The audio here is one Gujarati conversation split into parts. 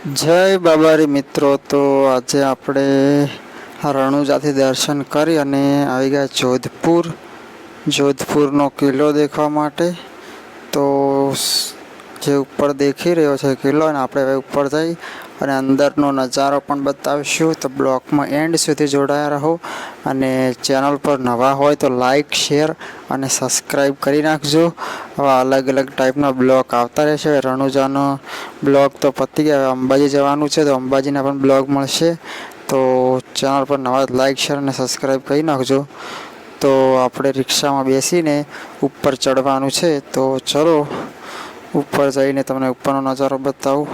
જય બાબારી મિત્રો, તો આજે આપણે રણુજાથી દર્શન કરી અને આવી ગયા જોધપુર. જોધપુરનો કિલ્લો દેખવા માટે. તો જે ઉપર દેખી રહ્યો છે કિલ્લો અને આપણે હવે ઉપર જઈ અને અંદરનો નજારો પણ બતાવીશું. તો બ્લોગમાં એન્ડ સુધી જોડાયા રહો અને ચેનલ પર નવા હોય તો લાઈક, શેર અને સબસ્ક્રાઈબ કરી નાખજો. આવા અલગ અલગ ટાઈપના બ્લોક આવતા રહેશે રણુજાનો બ્લોગ તો પતી ગયા. હવે અંબાજી જવાનું છે તો અંબાજીના પણ બ્લોગ મળશે. તો ચેનલ પર નવા લાઇક શેર અને સબસ્ક્રાઈબ કરી નાખજો. તો આપણે રિક્ષામાં બેસીને ઉપર ચડવાનું છે. તો ચલો ઉપર જઈને તમને ઉપરનો નજારો બતાવું.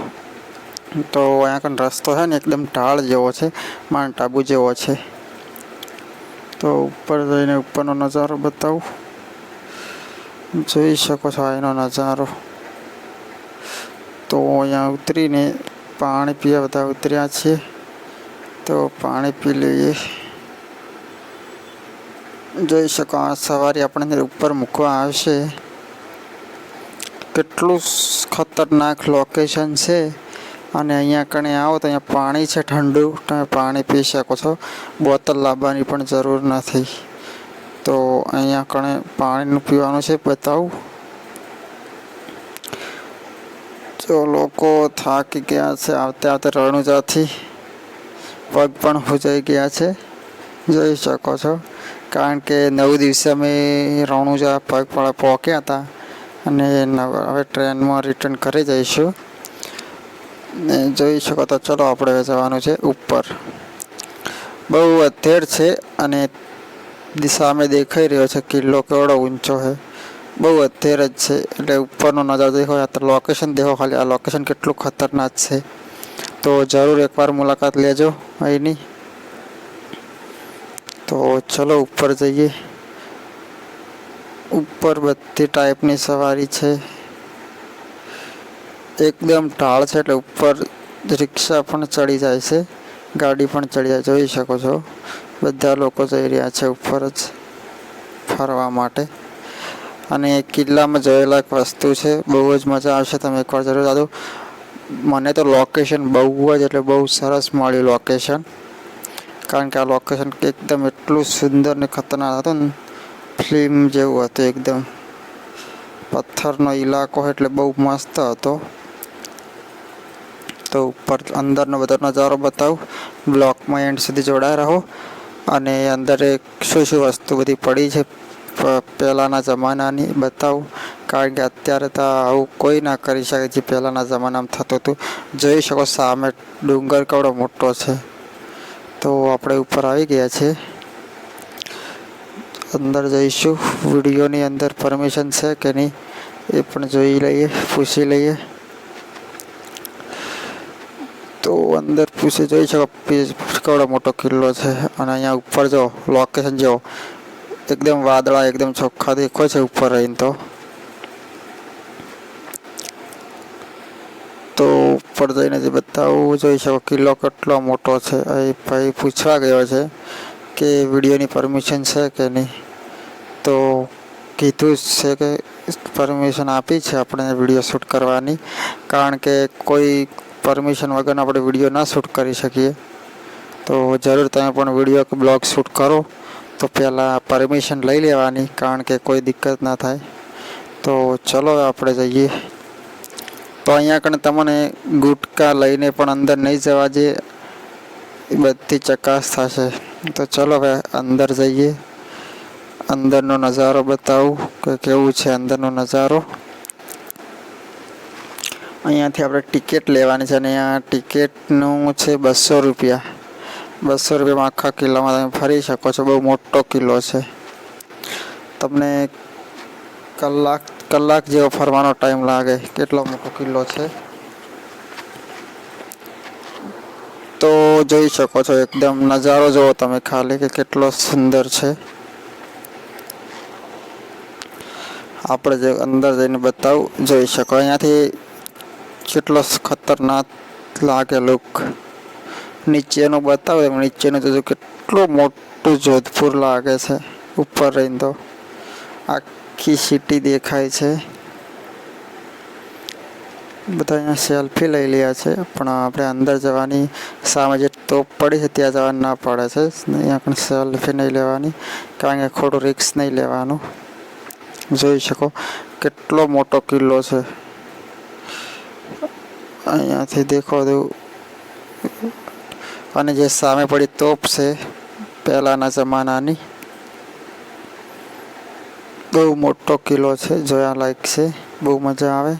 તો અહીંયા કણ રસ્તો છે ને એકદમ ઢાળ જેવો છે. માઉન્ટ આબુ જેવો છે. તો ઉપર જઈને ઉપરનો નજારો બતાવું. જોઈ શકો છો એનો નજારો. તો અહીંયા ઉતરીને પાણી પીવા બધા ઉતર્યા છીએ તો પાણી પી લઈએ. જોઈ શકો આ સવારે આપણને ઉપર મૂકવા આવશે. કેટલું ખતરનાક લોકેશન છે. અને અહીંયા કણે આવો તો અહીંયા પાણી છે ઠંડુ. તમે પાણી પી શકો છો. બોટલ લાવવાની પણ જરૂર નથી. તો અહીંયા કણે પાણીનું પીવાનું છે, બતાવું. જો લોકો થાકી ગયા છે, આવતે આવતે રણુજાથી પગ પણ હુજાઈ ગયા છે. જોઈ શકો છો, કારણ કે નવ દિવસે અમે રણુજા પગપાળા પહોંચ્યા હતા અને હવે ટ્રેનમાં રિટર્ન કરી જઈશું. ને જોઈ શકો તો ચલો આપણે જવાનું છે ઉપર. બહુ અથેર છે અને સામે દેખાઈ રહ્યો છે, કિલ્લો કેવડો ઊંચો છે. બહુ અત્યારે જ છે, એટલે ઉપરનો નજારો દેખો, આ તો લોકેશન દેખો ખાલી, આ લોકેશન કેટલું ખતરનાક છે. તો જરૂર એકવાર મુલાકાત લેજો, અહીંની. તો ચલો, ઉપર જઈએ. ઉપર બધી ટાઈપની સવારી છે. એકદમ ઢાળ છે, એટલે ઉપર રિક્ષા પણ ચડી જાય છે, ગાડી પણ ચડી જાય, જોઈ શકો છો. બધા લોકો જઈ રહ્યા છે ઉપર જ ફરવા માટે. અને કિલ્લામાં જોયેલા એક વસ્તુ છે, બહુ જ મજા આવશે તમે એકવાર જરૂર જાજો. મને તો લોકેશન બહુ જ એટલે બહુ સરસ મળ્યું લોકેશન કારણ કે આ લોકેશન એકદમ એટલું સુંદર ને ખતરનાક હતું ને, ફિલ્મ જેવું હતું એકદમ. પથ્થરનો ઇલાકો એટલે બહુ મસ્ત હતો. તો ઉપર અંદરનો બધો નજારો બતાવું. બ્લોકમાં એન્ડ સુધી જોડાયા રહો. અને અંદર એક શું શું વસ્તુ બધી પડી છે પહેલાંના જમાનાની બતાવું. કારણ કે અત્યારે તો આવું કોઈ ના કરી શકે જે પહેલાંના જમાનામાં થતું હતું. જોઈ શકો સામે ડુંગર કેવડો મોટો છે. તો આપણે ઉપર આવી ગયા છે અંદર જઈશું. વિડીયોની અંદર પરમિશન છે કે નહીં, એ પણ જોઈ લઈએ, પૂછી લઈએ. તો અંદર પૂછી જોઈ શકો કેવડો મોટો કિલ્લો છે? અને અહીંયા ઉપર જો લોકેશન જો, એકદમ વાદળા, એકદમ ચોખ્ખા દેખો છે ઉપર રહીને તો. તો ઉપર જઈને જે બતાવું, જોઈ શકો કિલ્લો કેટલો મોટો છે. એ ભાઈ પૂછવા ગયો છે કે વિડીયોની પરમિશન છે કે નહીં? તો કીધું છે કે પરમિશન આપી છે આપણે વીડિયો શૂટ કરવાની. કારણ કે કોઈ પરમિશન વગર આપણે વીડિયો ના શૂટ કરી શકીએ. તો જરૂર તમે પણ વીડિયો કે બ્લોગ શૂટ કરો. તો પહેલાં પરમિશન લઈ લેવાની, કારણ કે કોઈ દિક્કત ના થાય. તો ચલો આપણે જઈએ. તો અહીંયા કણે તમને ગુટકા લઈને પણ અંદર નહીં જવા જે બધી ચકાસ થશે. તો ચલો હવે અંદર જઈએ. અંદરનો નજારો બતાવું કે કેવું છે અંદરનો નજારો. અહીંયાથી આપણે ટિકિટ લેવાની છે અને અહીંયા ટિકિટનું છે બસો રૂપિયા. બસો રૂપિયામાં આખા કિલ્લામાં તમે ફરી શકો છો. બહુ મોટો કિલ્લો છે. તમને કલાક કલાક જેવો ફરવાનો ટાઈમ લાગે. કેટલો મોટો કિલ્લો છે? તો જોઈ શકો છો, એકદમ નજારો જુઓ તમે ખાલી કે કેટલો સુંદર છે. આપણે જે અંદર જઈને બતાવું, જોઈ શકો. અહીંયાથી કેટલો ખતરનાક લાગે લુક નીચેનું બતાવે નીચેનું જોજો કેટલું મોટું જોધપુર લાગે છે, ઉપર રહીને તો. આખી સિટી દેખાય છે. બધા અહીંયા સેલ્ફી લઈ રહ્યા છે, પણ આપણે અંદર જવાની સામે જે તોપ પડી છે, ત્યાં જવાનું ના પડે છે. અહીંયા પણ સેલ્ફી નહીં લેવાની, કારણ કે ખોટું રિક્સ નહીં લેવાનું. જોઈ શકો કેટલો મોટો કિલ્લો છે. અહીંયાથી દેખો તો અને જે સામે પડી તોપ છે, પહેલાંના જમાનાની, બહુ મોટો કિલ્લો છે, જોયા લાયક છે, બહુ મજા આવે.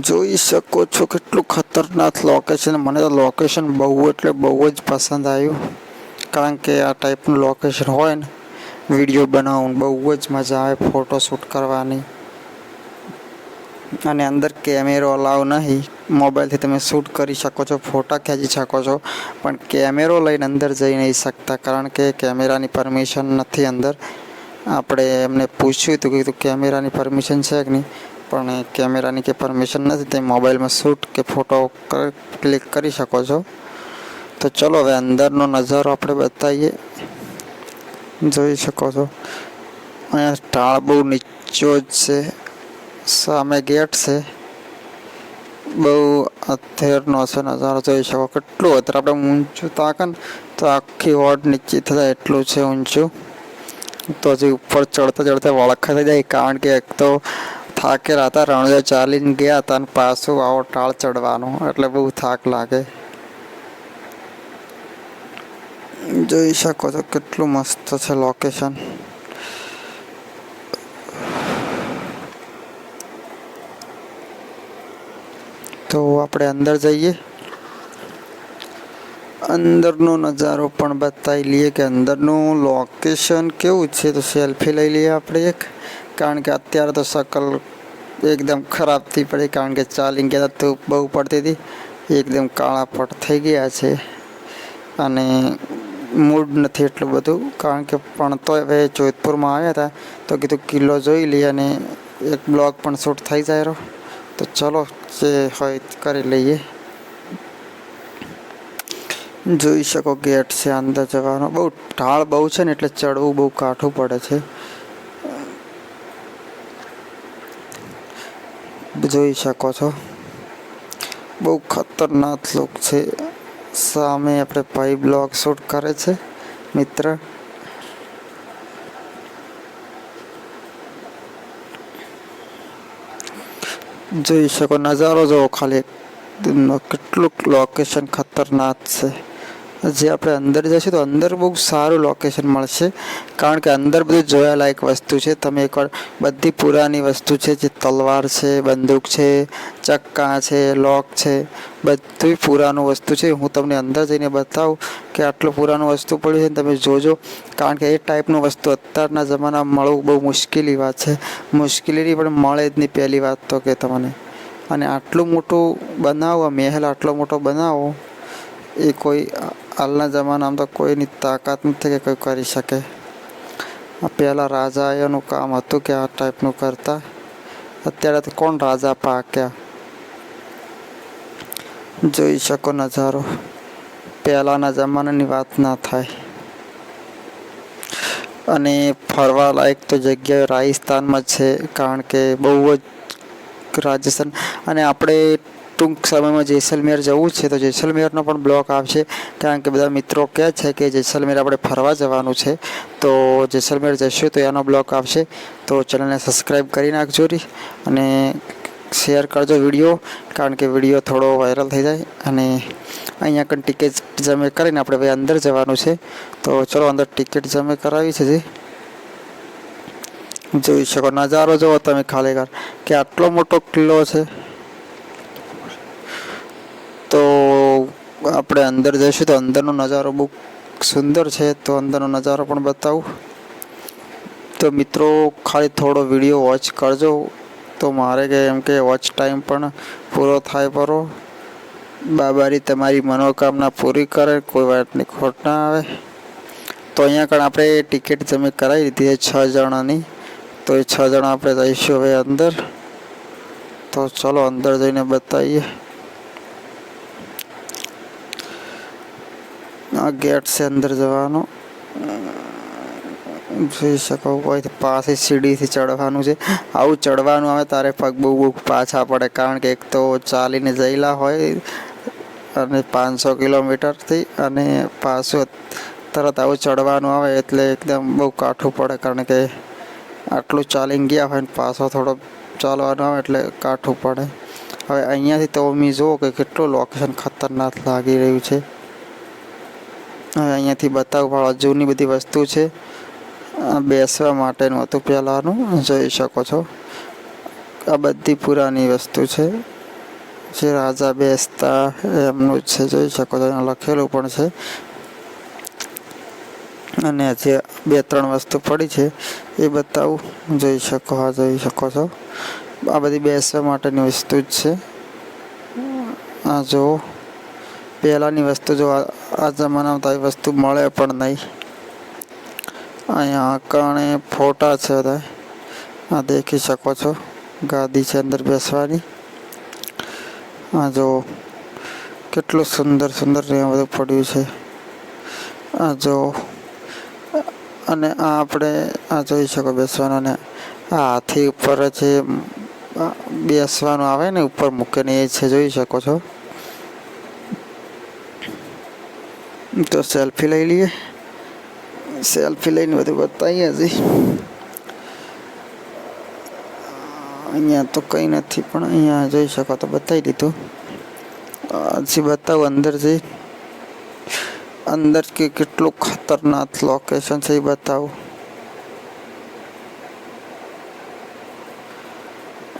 જોઈ શકો છો કેટલું ખતરનાક લોકેશન મને તો લોકેશન બહુ એટલે બહુ જ પસંદ આવ્યું. કારણ કે આ ટાઈપનું લોકેશન હોય ને વીડિયો બનાવવું બહુ જ મજા આવે ફોટો શૂટ કરવાની. અને અંદર કેમેરો અલાવ નહીં. મોબાઈલથી તમે શૂટ કરી શકો છો, ફોટા ખેંચી શકો છો, પણ કેમેરો લઈને અંદર જઈ નહીં શકતા, કારણ કે કેમેરાની પરમિશન નથી અંદર. આપણે એમને પૂછ્યું હતું કે તું કેમેરાની પરમિશન છે કે નહીં? પણ એ કેમેરાની કે પરમિશન નથી, તે મોબાઈલમાં શૂટ કે ફોટો ક્લિક કરી શકો છો. તો ચલો હવે અંદરનો નજારો આપણે બતાવીએ. જોઈ શકો છો. અહીંયા ઢાળ બહુ નીચો જ છે. સામે ગેટ છે. બહુ અથેરનો છે નજારો જોઈ શકો. કેટલું અત્યારે આપણે ઊંચું તાકે ને, તો આખી વોટ નીચે થતા એટલું છે ઊંચું. તો હજી ઉપર ચડતા ચડતા વળખા થઈ જાય, કારણ કે એક તો થાકેલા હતા, રણજો ચાલીને ગયા હતા અને પાછું આવો ટાળ ચડવાનો, એટલે બહુ થાક લાગે. જોઈ શકો છો કેટલું મસ્ત છે લોકેશન તો આપણે અંદર જઈએ. અંદરનો નજારો પણ બતાવી લઈએ કે અંદરનું લોકેશન કેવું છે. તો સેલ્ફી લઈ લઈએ આપણે એક. કારણ કે અત્યારે તો શકલ એકદમ ખરાબ થઈ પડી. કારણ કે ચાલી ગયા તો બહુ પડતી હતી. એકદમ કાળા પટ થઈ ગયા છે. અને મૂડ નથી એટલું બધું. કારણ કે પણ તો હવે જોધપુરમાં આવ્યા હતા. તો કીધું કિલ્લો જોઈ લઈએ અને એક બ્લોગ પણ શૂટ થઈ જાય રહ્યો. તો ચલો જે હોય કરી લઈએ. જોઈ શકો ગેટ છે અંદર જવાનો. બહુ ઢાળ બહુ છે ને એટલે ચડવું બહુ કાઠું પડે છે. જોઈ શકો છો. બહુ ખતરનાક લુક છે. સામે આપણે ભાઈ બ્લોગ શૂટ કરે છે મિત્ર. જોઈ શકો. નજારો જોવો ખાલી. કેટલુંક લોકેશન ખતરનાક છે. જે આપણે અંદર જઈશું તો અંદર બહુ સારું લોકેશન મળશે. કારણ કે અંદર બધું જોયાલાયક વસ્તુ છે. તમે એકવાર બધી પુરાની વસ્તુ છે, જે તલવાર છે, બંદૂક છે, ચક્કા છે, લોક છે, બધું પુરાનું વસ્તુ છે. હું તમને અંદર જઈને બતાવું કે આટલું પુરાનું વસ્તુ પડ્યું છે ને તમે જોજો. કારણ કે એ ટાઈપનું વસ્તુ અત્યારના જમાનામાં મળવું બહુ મુશ્કેલી વાત છે. મુશ્કેલી પણ મળે જ નહીં પહેલી વાત તો કે તમને. અને આટલું મોટું બનાવો, મહેલ આટલો મોટો બનાવો, એ કોઈ હાલના જમાનામાં તો કોઈની તાકાત નથી કે કોઈ કરી શકે પહેલાં રાજા એનું કામ હતું કે આ ટાઈપનું કરતા અત્યારે તો કોણ રાજા પાક્યા જોઈ શકો નજારો પહેલાંના જમાનાની વાત ના થાય અને ફરવા લાયક તો જગ્યા રાજસ્થાનમાં છે કારણ કે બહુ જ રાજસ્થાન અને આપણે ટૂંક સમયમાં જેસલમેર જવું છે. તો જેસલમેરનો પણ બ્લોક આવશે. કારણ કે બધા મિત્રો કહે છે કે જેસલમેર આપણે ફરવા જવાનું છે. તો જેસલમેર જઈશું તો એનો બ્લોક આવશે. તો ચેનલને સબસ્ક્રાઈબ કરી નાખજો અને શેર કરજો વીડિયો, કારણ કે વીડિયો થોડો વાયરલ થઈ જાય. અને અહીંયા કંઈ ટિકિટ જમે કરીને આપણે ભાઈ અંદર જવાનું છે. તો ચલો અંદર ટિકિટ જમે કરાવી છે જે. જોઈ શકો નજારો, જુઓ તમે ખાલી કર કે આટલો મોટો કિલ્લો છે. તો આપણે અંદર જઈશું તો અંદરનો નજારો બહુ સુંદર છે, તો અંદરનો નજારો પણ બતાવું. તો મિત્રો, ખાલી થોડો વીડિયો વોચ કરજો. તો મારે કે એમ કે વોચ ટાઈમ પણ પૂરો થાય પરો. બાબારી તમારી મનોકામના પૂરી કરે, કોઈ વાતની ખોટ ના આવે. તો અહીંયા કણ આપણે ટિકિટ તમે કરાવી લીધી છે છ જણાની. તો એ છ જણા આપણે જઈશું હવે અંદર. તો ચલો અંદર જઈને બતાવીએ. આ ગેટ છે અંદર જવાનો. જોઈ શકો અહીંથી પાસે સીડીથી ચડવાનું છે. આવું ચડવાનું આવે તારે પગ બહુ બહુ પાછા પડે, કારણ કે એક તો ચાલીને જયેલા હોય અને પાંચસો કિલોમીટરથી અને પાછું તરત આવું ચડવાનું આવે એટલે એકદમ બહુ કાઠું પડે, કારણ કે આટલું ચાલીને ગયા હોય ને પાછો થોડો ચાલવાનું આવે એટલે કાઠું પડે. હવે અહીંયાથી તો મેં જુઓ કે કેટલું લોકેશન ખતરનાક લાગી રહ્યું છે. અહીંયાથી બતાવું, પણ જૂની બધી વસ્તુ છે. બેસવા માટેનું હતું પહેલાંનું, જોઈ શકો છો. આ બધી પુરાની વસ્તુ છે. જે રાજા બેસતા એમનું જ છે, જોઈ શકો છો. લખેલું પણ છે. અને જે બે ત્રણ વસ્તુ પડી છે, એ બતાવું. જોઈ શકો, હા, જોઈ શકો છો. આ બધી બેસવા માટેની વસ્તુ જ છે. આ જો પહેલાંની વસ્તુ જો આ જમાનામાં તો આવી વસ્તુ મળે પણ નહીં. અહીંયા કારણે ફોટા છે બધા. આ દેખી શકો છો. ગાદી છે અંદર બેસવાની. આ જો કેટલું સુંદર સુંદર અહીંયા બધું પડ્યું છે. આ જો અને આ આપણે આ જોઈ શકો બેસવાનું અને આ હાથી ઉપર જે બેસવાનું આવે ને ઉપર મૂકીને એ છે, જોઈ શકો છો. તો સેલ્ફી લઈ લઈએ સેલ્ફી લઈને બધું બતાવીએ હજી અહીંયા તો કંઈ નથી પણ અહીંયા જોઈ શકો તો બતાવી દીધું હજી બતાવું અંદર જઈ અંદર કે કેટલું ખતરનાક લોકેશન છે એ બતાવું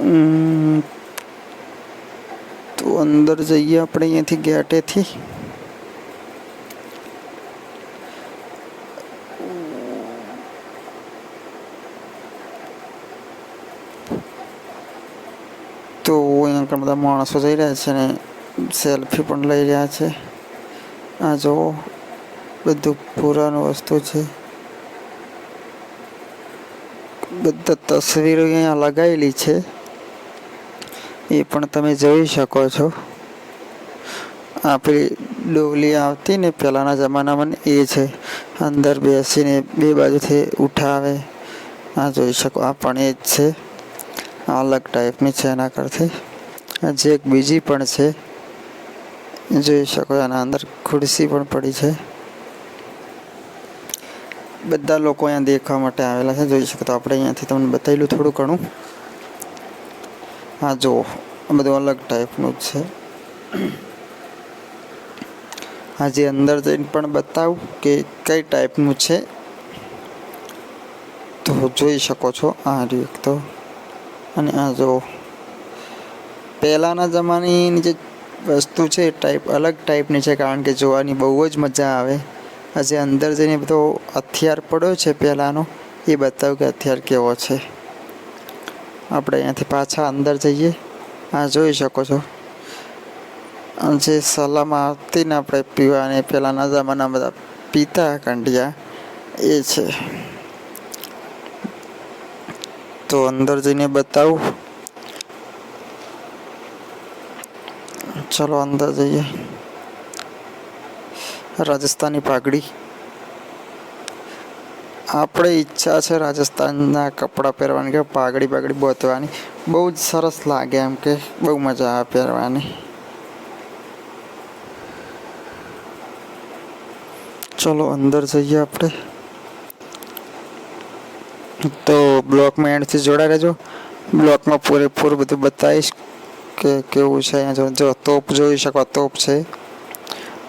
ઉમ, તો અંદર જઈએ આપણે અહીંયાથી ગેટેથી તો અહીંયા ઘણા બધા માણસો જઈ રહ્યા છે ને સેલ્ફી પણ લઈ રહ્યા છે. આ જુઓ બધું પુરાનું વસ્તુ છે. બધા તસવીરો અહીંયા લગાવેલી છે. એ પણ તમે જોઈ શકો છો. આપણી ડોલી આવતી ને પહેલાંના જમાનામાં એ છે. અંદર બેસીને બે બાજુથી ઉઠાવે. આ જોઈ શકો, આ પણ એ જ છે. આ અલગ ટાઈપની છે એના કરતી હજી એક બીજી પણ છે. જોઈ શકો એના અંદર ખુરશી પણ પડી છે. બધા લોકો અહીંયા દેખવા માટે આવેલા છે, જોઈ શકો તો આપણે અહીંયાથી તમને બતાવેલું થોડું ઘણું. હા, જુઓ બધું અલગ ટાઈપનું જ છે. હજી અંદર જઈને પણ બતાવું કે કઈ ટાઈપનું છે. તો જોઈ શકો છો આ રીત તો. અને આ જો પહેલાંના જમાનાની જે વસ્તુ છે ટાઈપ અલગ ટાઈપની છે, કારણ કે જોવાની બહુ જ મજા આવે. આજે અંદર જઈને બધો હથિયાર પડ્યો છે પહેલાંનો, એ બતાવ્યું કે હથિયાર કેવો છે. આપણે અહીંયાથી પાછા અંદર જઈએ. આ જોઈ શકો છો. જે સલામાં આવતી ને આપણે પીવાની પહેલાંના જમાના બધા પીતા કંડિયા, એ છે. તો અંદર જઈને બતાવું. ચલો અંદર જઈએ રાજસ્થાની પાઘડી આપણે ઈચ્છા છે રાજસ્થાનના કપડાં પહેરવાની કે પાઘડી પાઘડી બોતવાની બહુ જ સરસ લાગે એમ કે બહુ મજા આવે પહેરવાની ચલો અંદર જઈએ આપણે તો બ્લોકમાં એન્ડથી જોડા રહેજો બ્લોકમાં પૂરેપૂરું બધું બતાવીશ કે કેવું છે અહીંયા જો તોપ જોઈ શકો તોપ છે.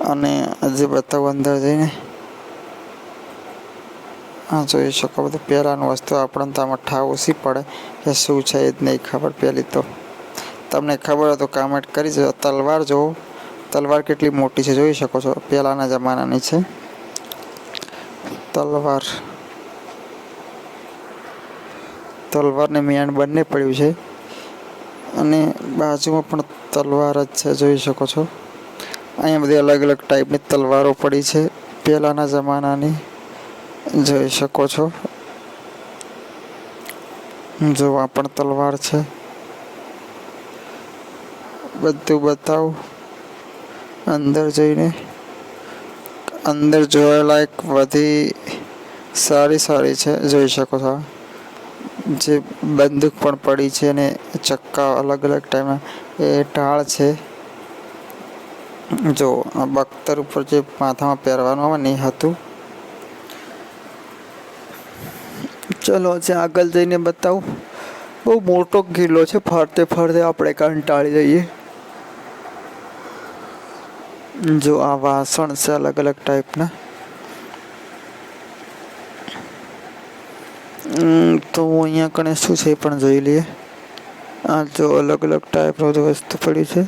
અને હજી બતાવું અંદર જઈને. હા જોઈ શકો બધું. પહેલાંનું વસ્તુ આપણને તો આમાં ઠાવ ઓછી પડે. કે શું છે એ જ નહીં ખબર પહેલી તો. તમને ખબર હોય તો કામેન્ટ કરી દેજો. તલવાર જુઓ. તલવાર કેટલી મોટી છે જોઈ શકો છો. પહેલાંના જમાનાની છે. તલવાર. તલવાર ને મિયાણ બંને પડ્યું છે. અને બાજુમાં પણ તલવાર જ છે, જોઈ શકો છો. અહીંયા બધી અલગ અલગ ટાઈપની તલવારો પડી છે. પહેલાંના જમાનાની જોઈ શકો છો. જો આ પણ તલવાર છે. બધું બતાવું. અંદર જઈને અંદર જોવાલાયક બધી સારી સારી છે, જોઈ શકો છો. જે બંદૂક પણ પડી છે અને ચક્કા અલગ અલગ ટાઈમે. એ ઢાળ છે. જો, આ બખ્તર ઉપર જે માથામાં પહેરવાનું આવે ને એ હતું. ચલો જે આગળ જઈને બતાવું. બહુ મોટો કિલ્લો છે. ફરતે ફરતે આપણે કંટાળી જઈએ. જો, આ વાસણ છે અલગ અલગ ટાઈપના. તો અહીંયા કણે શું છે એ પણ જોઈ લઈએ. આ જો અલગ અલગ ટાઈપનું બધું વસ્તુ પડ્યું છે.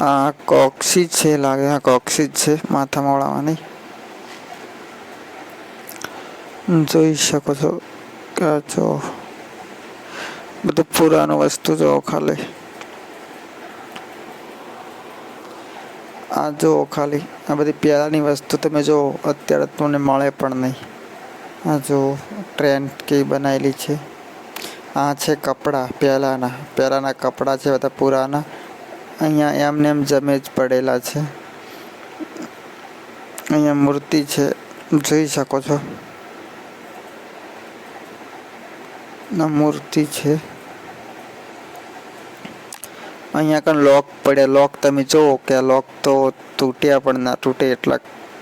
આ કોક્સી છે લાગે, આ કોક્સી છે, માથામાં ઓળાવાની જોઈ શકો છો કે જો બધું પુરાનું વસ્તુ જો ખાલી. આ જો ખાલી, આ બધી પ્યારાની વસ્તુ તમે જો, અત્યારે તમને મળે પણ નહીં. આ જો ટ્રેન કેવી બનાવેલી છે. આ છે કપડાં, પહેલાંના પહેલાંના કપડાં છે, બધા પુરાના. અહીંયા એમને એમ જમે જ પડેલા છે. અહીંયા મૂર્તિ છે, જોઈ શકો છો. ના મૂર્તિ છે. અહીંયા કણ લોક પડ્યા લોક તમે જુઓ કે લોક તો તૂટ્યા પણ ના તૂટે એટલા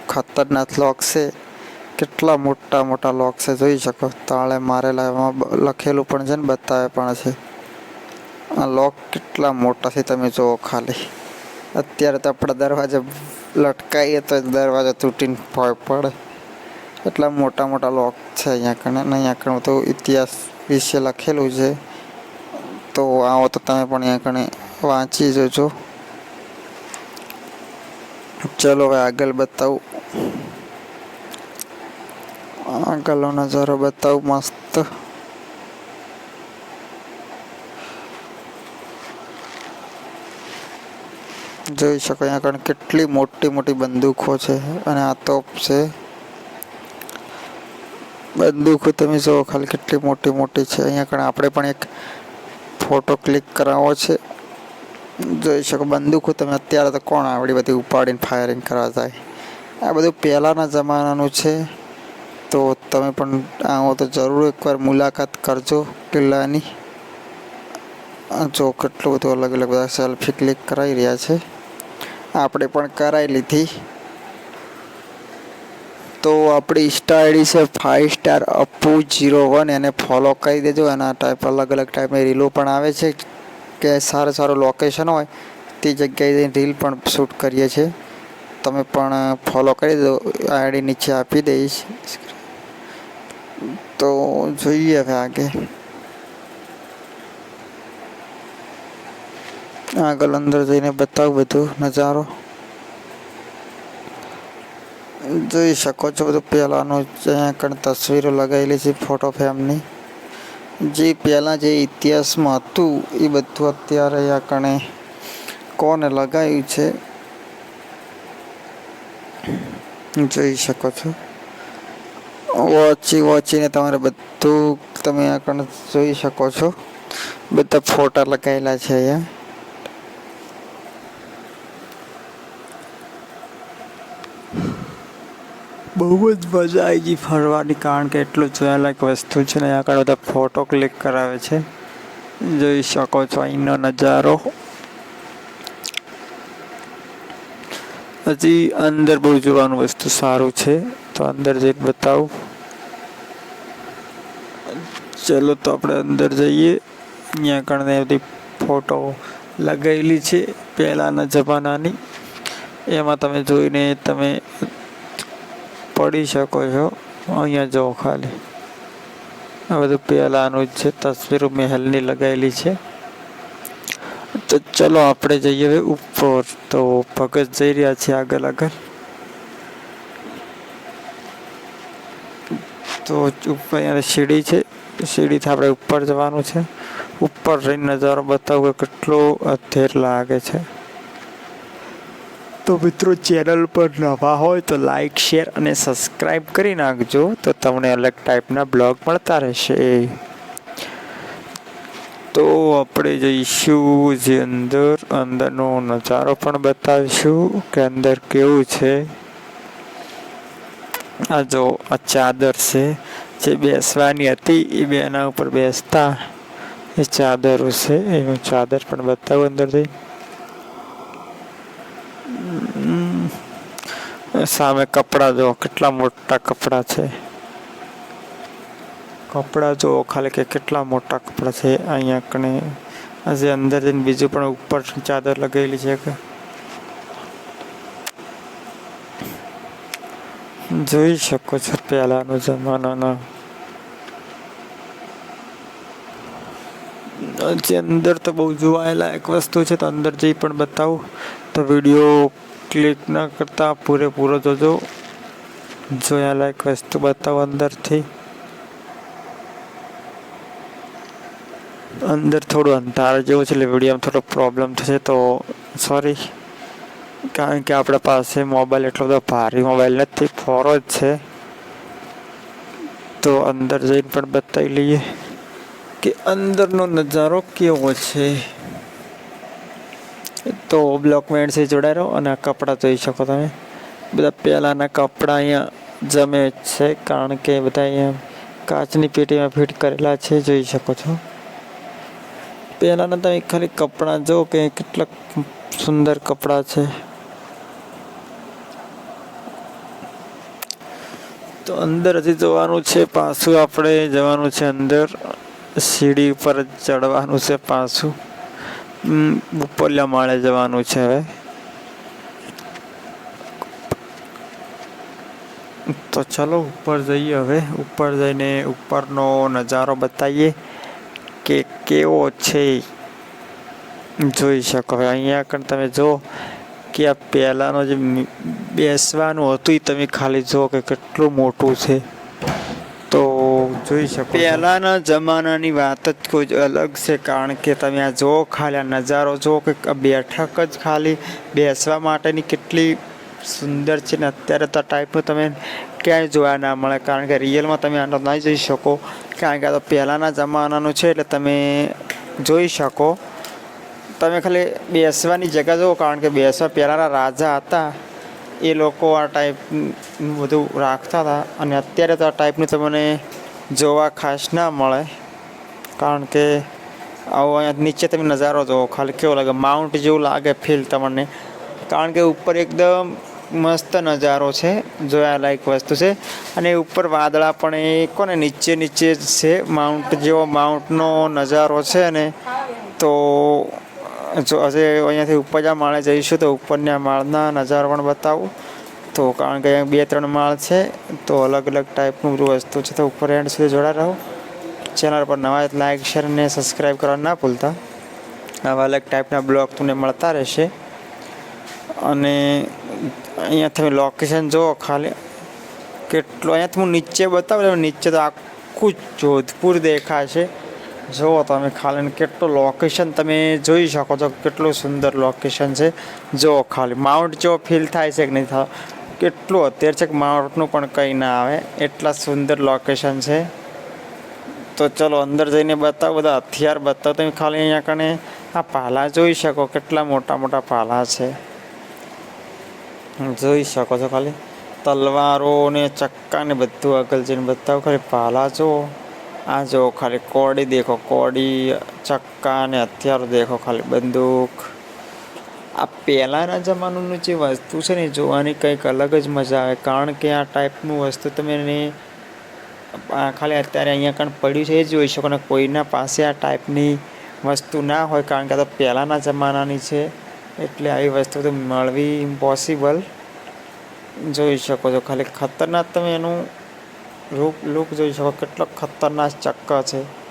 ખતરનાક લોક છે. કેટલા મોટા મોટા લોક છે, જોઈ શકો. તાળે મારેલા એમાં લખેલું પણ છે ને બતાવે પણ છે. આ લોક કેટલા મોટા છે તમે જુઓ ખાલી. અત્યારે તો આપણા દરવાજા લટકાઈએ તો દરવાજો તૂટીને ભય પડે. એટલા મોટા મોટા લોક છે અહીંયા કણે. ને અહીંયા કણે તો ઇતિહાસ વિશે લખેલું છે. તો આવો તો તમે પણ અહીંયા કણે વાંચી જોજો. ચલો હવે આગળ બતાવું. આગળનો નજારો બતાવું મસ્ત. જોઈ શકો અહીંયા કારણ કેટલી મોટી મોટી બંદૂકો છે અને આ તોપ છે. બંદૂકો તમે જુઓ ખાલી કેટલી મોટી મોટી છે. અહીંયા કારણ આપણે પણ એક ફોટો ક્લિક કરાવવો છે. જોઈ શકો બંદૂકો તમે અત્યારે તો કોણ આવડી બધી ઉપાડીને ફાયરિંગ કરવા જાય. આ બધું પહેલાંના જમાનાનું છે. તો તમે પણ આવો તો જરૂર એકવાર મુલાકાત કરજો કિલ્લાની જો કેટલું બધું અલગ અલગ બધા સેલ્ફી ક્લિક કરાવી રહ્યા છે. આપણે પણ કરાવી લીધી. તો આપણી ઇન્સ્ટા આઈડી છે ફાઇવ સ્ટાર અપુ જીરો વન એને ફોલો કરી દેજો. એના ટાઈપ અલગ અલગ ટાઈપની રીલો પણ આવે છે. કે સારું સારું લોકેશન હોય તે જગ્યાએ રીલ પણ શૂટ કરીએ છીએ. તમે પણ ફોલો કરી દો આઈડી નીચે આપી દઈશ. તો જોઈએ હવે આગે. આગળ અંદર જઈને બતાવું બધું, નજારો. જોઈ શકો છો બધું પહેલાંનું કણ તસવીરો લગાવેલી છે ફોટો ફ્રેમની. જે પહેલાં જે ઇતિહાસમાં હતું, એ બધું અત્યારે આ કણે કોને લગાવ્યું છે? જોઈ શકો છો. વોચી વોચીને તમારે બધું તમે આગળ જોઈ શકો છો. બધા ફોટા લગાવેલા છે અહીંયા. બહુ જ મજા આવી ગઈ ફરવાની, કારણ કે એટલું જોયાલાયક વસ્તુ છે ને આગળ બધા ફોટો ક્લિક કરાવે છે. જોઈ શકો છો અહીંનો નજારો. હજી અંદર બહુ જોવાનું વસ્તુ સારું છે. તો અંદર જઈને બતાવું. ચલો તો આપણે અંદર જઈએ. અહીંયા કણે બધી ફોટો લગાવેલી છે પહેલાંના જમાનાની. એમાં તમે જોઈને તમે પડી શકો છો. અહીંયા જો ખાલી. આ બધું પહેલાંનું જ છે. તસવીરો મહેલની લગાવેલી છે. તો ચલો આપણે જઈએ હવે ઉપર. તો ભગત જઈ રહ્યા છે આગળ આગળ. તો ઉપર અહીંયા સીડી છે. સીડીથી આપણે ઉપર જવાનું છે. ઉપર રહીને નજારો બતાવું કે કેટલો અધેર લાગે છે. તો મિત્રો ચેનલ પર નવા હોય તો લાઈક, શેર અને સબસ્ક્રાઈબ કરી નાખજો. તો તમને અલગ ટાઈપના બ્લોગ મળતા રહેશે. તો આપણે જઈશું જે અંદર. અંદરનો નજારો પણ બતાવીશું કે અંદર કેવું છે. આ જો આ ચાદર છે. જે બેસવાની હતી એ બેના ઉપર બેસતા. એ ચાદરો છે એનું ચાદર પણ બતાવું અંદરથી. સામે કપડાં જો કેટલા મોટા કપડાં છે. કપડાં જો ખાલી કે કેટલા મોટા કપડાં છે. અહીંયા કણે આજે અંદર જઈને બીજું પણ ઉપર ચાદર લગાવેલી છે કે જોઈ શકો છો પહેલાનો જમાનાના. જે અંદર તો બહુ જોવાયેલા એક વસ્તુ છે, તો અંદર જઈ પણ બતાવું. તો વીડિયો ક્લિક ના કરતા પૂરેપૂરો જોજો. જોયા એક વસ્તુ બતાવો અંદરથી. અંદર થોડું અંધાર જેવું છે, એટલે વિડીયોમાં થોડો પ્રોબ્લેમ થશે તો સોરી કારણ કે આપણા પાસે મોબાઈલ એટલો બધો ભારે મોબાઈલ નથી, ફોરો જ છે. તો અંદર જઈને પણ બતાવી લઈએ કે અંદરનો નજારો કેવો છે. તો બ્લોકમેન્ટ જોડાઈ રહો અને આ કપડાં જોઈ શકો તમે. બધા પહેલાંના કપડાં અહીંયા જમે છે, કારણ કે બધા અહીંયા કાચની પેટીમાં ફિટ કરેલા છે, જોઈ શકો છો. પહેલાંના તમે ખાલી કપડાં જો કે કેટલા સુંદર કપડાં છે. તો અંદર હજી જવાનું છે, પાછું આપણે જવાનું છે અંદર. સીડી ઉપર ચડવાનું છે પાછું. ઉપરલા માળે જવાનું છે હવે. તો ચલો ઉપર જઈએ હવે. ઉપર જઈને ઉપરનો નજારો બતાવીએ કે કેવો છે. જોઈ શકો. હવે અહીંયા આગળ તમે જો કે આ પહેલાંનો જે બેસવાનું હતું એ તમે ખાલી જુઓ કે કેટલું મોટું છે. તો જોઈ શકો પહેલાંના જમાનાની વાત જ કોઈ અલગ છે, કારણ કે તમે આ જુઓ ખાલી આ નજારો જુઓ કે બેઠક જ ખાલી બેસવા માટેની કેટલી સુંદર છે ને અત્યારે તો ટાઈપનું તમે ક્યાંય જોવા ના મળે, કારણ કે રિયલમાં તમે આનો નહીં જઈ શકો. કારણ કે આ તો પહેલાંના જમાનાનું છે એટલે તમે જોઈ શકો. તમે ખાલી બેસવાની જગ્યા જુઓ, કારણ કે બેસવા પહેલાંના રાજા હતા, એ લોકો આ ટાઈપનું બધું રાખતા હતા. અને અત્યારે તો આ ટાઈપનું તમને જોવા ખાસ ના મળે, કારણ કે આવો અહીંયા નીચે તમે નજારો જુઓ, ખાલી કેવો લાગે માઉન્ટ જેવું લાગે ફીલ તમને. કારણ કે ઉપર એકદમ મસ્ત નજારો છે જોયા લાયક વસ્તુ છે. અને ઉપર વાદળા પણ એ કોને નીચે નીચે છે માઉન્ટ જેવો માઉન્ટનો નજારો છે ને તો જો આજે અહીંયાથી ઉપર જ્યાં માળે જઈશું તો ઉપરના માળના નજારો પણ બતાવું. તો કારણ કે અહીંયા બે ત્રણ માળ છે, તો અલગ અલગ ટાઈપનું બધું વસ્તુ છે. તો ઉપર એન્ડ સુધી જોડા રહો. ચેનલ પર નવા લાઇક શેર અને સબસ્ક્રાઈબ કરવા ના ભૂલતા. આવા અલગ ટાઈપના બ્લોગ તમને મળતા રહેશે. અને અહીંયા તમે લોકેશન જુઓ ખાલી. કેટલું, અહીંયાથી હું નીચે બતાવું, નીચે તો આખું જોધપુર દેખાશે. જુઓ તમે ખાલી કેટલું લોકેશન તમે જોઈ શકો છો, કેટલું સુંદર લોકેશન છે. જુઓ ખાલી માઉન્ટ જેવો ફીલ થાય છે કે નહીં થાય, કેટલું અત્યારે છે કે માઉન્ટનું પણ કંઈ ના આવે, એટલા સુંદર લોકેશન છે. તો ચલો અંદર જઈને બતાવો, બધા હથિયાર બતાવો. તમે ખાલી અહીંયા કણે આ પાલા જોઈ શકો, કેટલા મોટા મોટા પાલા છે. જોઈ શકો છો ખાલી. તલવારો ને ચક્કા ને બધું આગળ જઈને બતાવો, ખાલી પાલા જુઓ. આ જુઓ ખાલી કોડી દેખો, કોડી, ચક્કા ને હથિયારો દેખો ખાલી બંદૂક. આ પહેલાંના જમાનાનું જે વસ્તુ છે ને જોવાની કંઈક અલગ જ મજા આવે. કારણ કે આ ટાઈપનું વસ્તુ તમે એને ખાલી અત્યારે અહીંયા કણ પડ્યું છે એ જોઈ શકો ને કોઈના પાસે આ ટાઈપની વસ્તુ ના હોય કારણ કે આ તો પહેલાંના જમાનાની છે. એટલે આવી વસ્તુ તો મળવી ઇમ્પોસિબલ જોઈ શકો છો, ખાલી ખતરનાક તમે એનું રૂપ લુક જોઈ શકો, કેટલો ખતરનાક ચક્કા છે.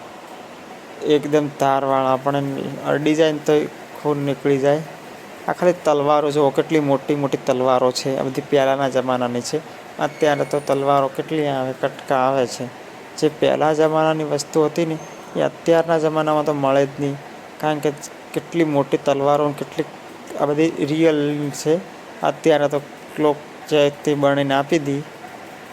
એકદમ તારવાળા આપણને ડિઝાઇન તો ખૂન નીકળી જાય. આ ખાલી તલવારો જુઓ, કેટલી મોટી મોટી તલવારો છે. આ બધી પહેલાંના જમાનાની છે. અત્યારે તો તલવારો કેટલી આવે, કટકા આવે છે. જે પહેલાં જમાનાની વસ્તુ હતી ને, એ અત્યારના જમાનામાં તો મળે જ નહીં. કારણ કે કેટલી મોટી તલવારો કેટલી આ બધી રિયલ છે. અત્યારે તો લોક જે તે બનીને આપી દી.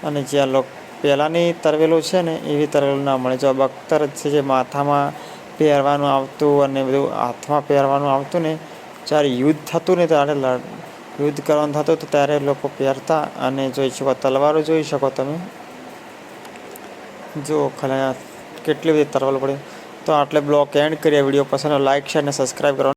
અને જ્યાં લોક પહેલાંની તરવેલો છે ને, એવી તરવેલું ના મળે. જો બખ્તર છે જે માથામાં પહેરવાનું આવતું અને બધું હાથમાં પહેરવાનું આવતું ને, જ્યારે યુદ્ધ થતું ને, ત્યારે યુદ્ધ કરવાનું થતું, તો ત્યારે લોકો પહેરતા અને જોઈ શકો, તલવારો જોઈ શકો તમે. જુઓ ખાલી, કેટલી બધી તરવલ પડી. તો આટલે બ્લોક એન્ડ કરીએ. વીડિયો પસંદ લાઈક શેર અને સબસ્ક્રાઈબ કરવાનું